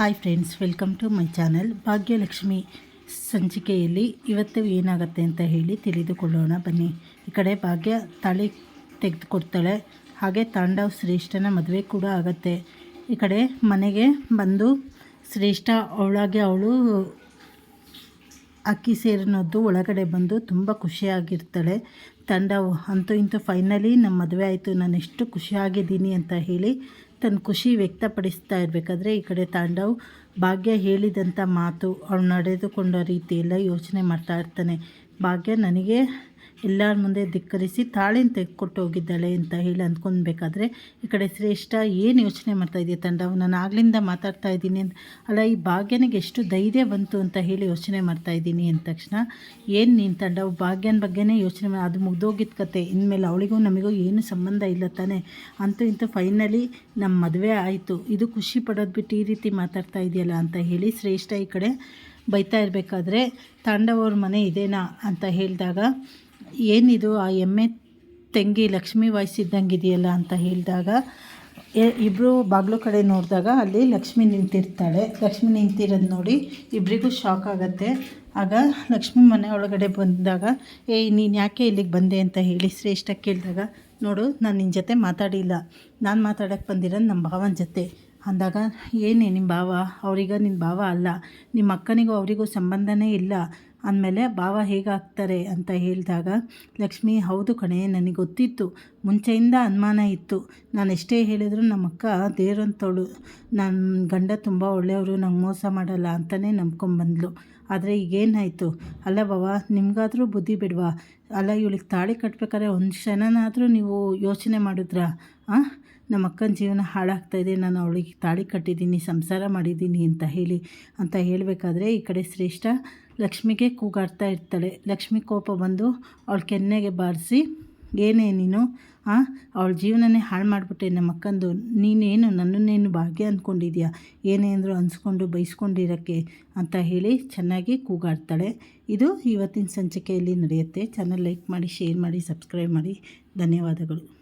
Hi friends, welcome to my channel. Bhagyalakshmi ಸಂಚಿಕೆಯಲ್ಲಿ ಇವತ್ತು ಏನಾಗುತ್ತೆ ಅಂತ ಹೇಳಿ ತಿಳಿದುಕೊಳ್ಳೋಣ. ಬನ್ನಿ, ಈ ಕಡೆ ಭಾಗ್ಯ ತಾಳಿ ತೆಗೆದುಕೊಡ್ತಾಳೆ. ಹಾಗೆ ತಾಂಡವ್ ಶ್ರೇಷ್ಠನ ಮದುವೆ ಕೂಡ ಆಗುತ್ತೆ. ಈ ಕಡೆ ಮನೆಗೆ ಬಂದು ಶ್ರೇಷ್ಠ, ಅವಳಾಗೆ ಅವಳು ಅಕ್ಕಿ ಸೇರಿನದ್ದು ಒಳಗಡೆ ಬಂದು ತುಂಬ ಖುಷಿಯಾಗಿರ್ತಾಳೆ. ತಂಡ ಅಂತೂ ಇಂತೂ ಫೈನಲಿ ನಮ್ಮ ಮದುವೆ ಆಯಿತು. ನಾನು ಎಷ್ಟು ಖುಷಿಯಾಗಿದ್ದೀನಿ ಅಂತ ಹೇಳಿ ತನ್ನ ಖುಷಿ ವ್ಯಕ್ತಪಡಿಸ್ತಾ ಇರಬೇಕಾದ್ರೆ ಈ ಕಡೆ ತಾಂಡವ್ ಭಾಗ್ಯ ಹೇಳಿದಂಥ ಮಾತು ಅವಳು ನಡೆದುಕೊಂಡ ರೀತಿಯೆಲ್ಲ ಯೋಚನೆ ಮಾಡ್ತಾ ಇರ್ತಾನೆ. ಭಾಗ್ಯ ನನಗೆ ಎಲ್ಲರ ಮುಂದೆ ಧಿಕ್ಕರಿಸಿ ತಾಳಿನ ತೆಗೆದುಕೊಟ್ಟು ಹೋಗಿದ್ದಾಳೆ ಅಂತ ಹೇಳಿ ಅಂದ್ಕೊಳ್ಬೇಕಾದ್ರೆ ಈ ಕಡೆ ಶ್ರೇಷ್ಠ ಏನು ಯೋಚನೆ ಮಾಡ್ತಾ ಇದೆಯಾ ತಂಡ? ನಾನು ಆಗ್ಲಿಂದ ಮಾತಾಡ್ತಾ ಇದ್ದೀನಿ ಅಂತ. ಅಲ್ಲ, ಈ ಭಾಗ್ಯನಿಗೆ ಎಷ್ಟು ಧೈರ್ಯ ಬಂತು ಅಂತ ಹೇಳಿ ಯೋಚನೆ ಮಾಡ್ತಾ ಇದ್ದೀನಿ ಅಂದ ತಕ್ಷಣ, ಏನು ನೀನು ತಂಡ? ಭಾಗ್ಯನ ಬಗ್ಗೆನೇ ಯೋಚನೆ ಮಾಡಿ ಅದು ಮುಗ್ದೋಗಿದ್ದ ಕತೆ. ಇನ್ಮೇಲೆ ಅವಳಿಗೂ ನಮಗೂ ಏನು ಸಂಬಂಧ ಇಲ್ಲ ತಾನೆ. ಅಂತೂ ಇಂತೂ ಫೈನಲಿ ನಮ್ಮ ಮದುವೆ ಆಯಿತು. ಇದು ಖುಷಿ ಪಡೋದು ಬಿಟ್ಟು ಈ ರೀತಿ ಮಾತಾಡ್ತಾ ಇದೆಯಲ್ಲ ಅಂತ ಹೇಳಿ ಶ್ರೇಷ್ಠ ಈ ಕಡೆ ಬೈತಾ ಇರಬೇಕಾದ್ರೆ ತಾಂಡವ್ರ ಮನೆ ಇದೇನಾ? ಅಂತ ಹೇಳಿದಾಗ ಏನಿದು? ಆ ಎಮ್ಮೆ ತಂಗಿ ಲಕ್ಷ್ಮಿ ವಾಯ್ಸ್ ಇದೆಯಲ್ಲ ಅಂತ ಹೇಳಿದಾಗ ಇಬ್ಬರು ಬಾಗ್ಲು ಕಡೆ ನೋಡಿದಾಗ ಅಲ್ಲಿ ಲಕ್ಷ್ಮಿ ನಿಂತಿರ್ತಾಳೆ. ಲಕ್ಷ್ಮಿ ನಿಂತಿರೋದು ನೋಡಿ ಇಬ್ಬರಿಗೂ ಶಾಕ್ ಆಗುತ್ತೆ. ಆಗ ಲಕ್ಷ್ಮಿ ಮನೆ ಒಳಗಡೆ ಬಂದಾಗ ಏಯ್ ನೀನು ಯಾಕೆ ಇಲ್ಲಿಗೆ ಬಂದೆ? ಅಂತ ಹೇಳಿ ಶ್ರೇಷ್ಠ ಕೇಳಿದಾಗ, ನೋಡು, ನಾನು ನಿನ್ನ ಜೊತೆ ಮಾತಾಡಿಲ್ಲ. ನಾನು ಮಾತಾಡೋಕ್ಕೆ ಬಂದಿರೋದು ನಮ್ಮ ಭಾವನ ಜೊತೆ. ಅಂದಾಗ, ಏನೇ ನಿಮ್ಮ ಭಾವ? ಅವರಿಗ ನಿನ್ನ ಭಾವ ಅಲ್ಲ. ನಿಮ್ಮ ಅಕ್ಕನಿಗೂ ಅವರಿಗೂ ಸಂಬಂಧನೇ ಇಲ್ಲ. ಅಂದಮೇಲೆ ಭಾವ ಹೇಗಾಗ್ತಾರೆ ಅಂತ ಹೇಳಿದಾಗ, ಲಕ್ಷ್ಮಿ, ಹೌದು ಕಣೆ, ನನಗೆ ಗೊತ್ತಿತ್ತು. ಮುಂಚೆಯಿಂದ ಅನುಮಾನ ಇತ್ತು. ನಾನು ಎಷ್ಟೇ ಹೇಳಿದರೂ ನಮ್ಮ ಅಕ್ಕ ದೇವ್ರಂತವಳು ನನ್ನ ಗಂಡ ತುಂಬ ಒಳ್ಳೆಯವರು, ನಂಗೆ ಮೋಸ ಮಾಡಲ್ಲ ಅಂತಲೇ ನಂಬ್ಕೊಂಬಂದ್ಲು. ಆದರೆ ಈಗೇನಾಯಿತು? ಅಲ್ಲ ಬಾವ ನಿಮಗಾದರೂ ಬುದ್ಧಿ ಬಿಡ್ವಾ? ಅಲ್ಲ, ಇವಳಿಗೆ ತಾಳಿ ಕಟ್ಬೇಕಾದ್ರೆ ಒಂದು ಕ್ಷಣನಾದರೂ ನೀವು ಯೋಚನೆ ಮಾಡಿದ್ರಾ? ಹಾಂ ನಮ್ಮ ಅಕ್ಕನ ಜೀವನ ಹಾಳಾಗ್ತಾಯಿದೆ ನಾನು ಅವಳಿಗೆ ತಾಳಿ ಕಟ್ಟಿದ್ದೀನಿ ಸಂಸಾರ ಮಾಡಿದ್ದೀನಿ ಅಂತ ಹೇಳಿ, ಅಂತ ಹೇಳಬೇಕಾದ್ರೆ ಈ ಕಡೆ ಶ್ರೇಷ್ಠ ಲಕ್ಷ್ಮಿಗೆ ಕೂಗಾಡ್ತಾ ಇರ್ತಾಳೆ. ಲಕ್ಷ್ಮಿ ಕೋಪ ಬಂದು ಅವಳ ಕೆನ್ನೆಗೆ ಬಾರಿಸಿ, ಏನೇ ನೀನು? ಅವಳ ಜೀವನನೇ ಹಾಳು ಮಾಡಿಬಿಟ್ಟೆ ನಮ್ಮ ಅಕ್ಕಂದು. ನೀನೇನು ನನ್ನನ್ನೇನು ಭಾಗ್ಯ ಅಂದ್ಕೊಂಡಿದ್ಯಾ ಏನೇ ಅಂದರೂ ಅನ್ಸ್ಕೊಂಡು ಬೈಸ್ಕೊಂಡಿರೋಕ್ಕೆ ಅಂತ ಹೇಳಿ ಚೆನ್ನಾಗಿ ಕೂಗಾಡ್ತಾಳೆ. ಇದು ಇವತ್ತಿನ ಸಂಚಿಕೆಯಲ್ಲಿ ನಡೆಯುತ್ತೆ. ಚಾನಲ್ ಲೈಕ್ ಮಾಡಿ ಶೇರ್ ಮಾಡಿ ಸಬ್ಸ್ಕ್ರೈಬ್ ಮಾಡಿ. ಧನ್ಯವಾದಗಳು.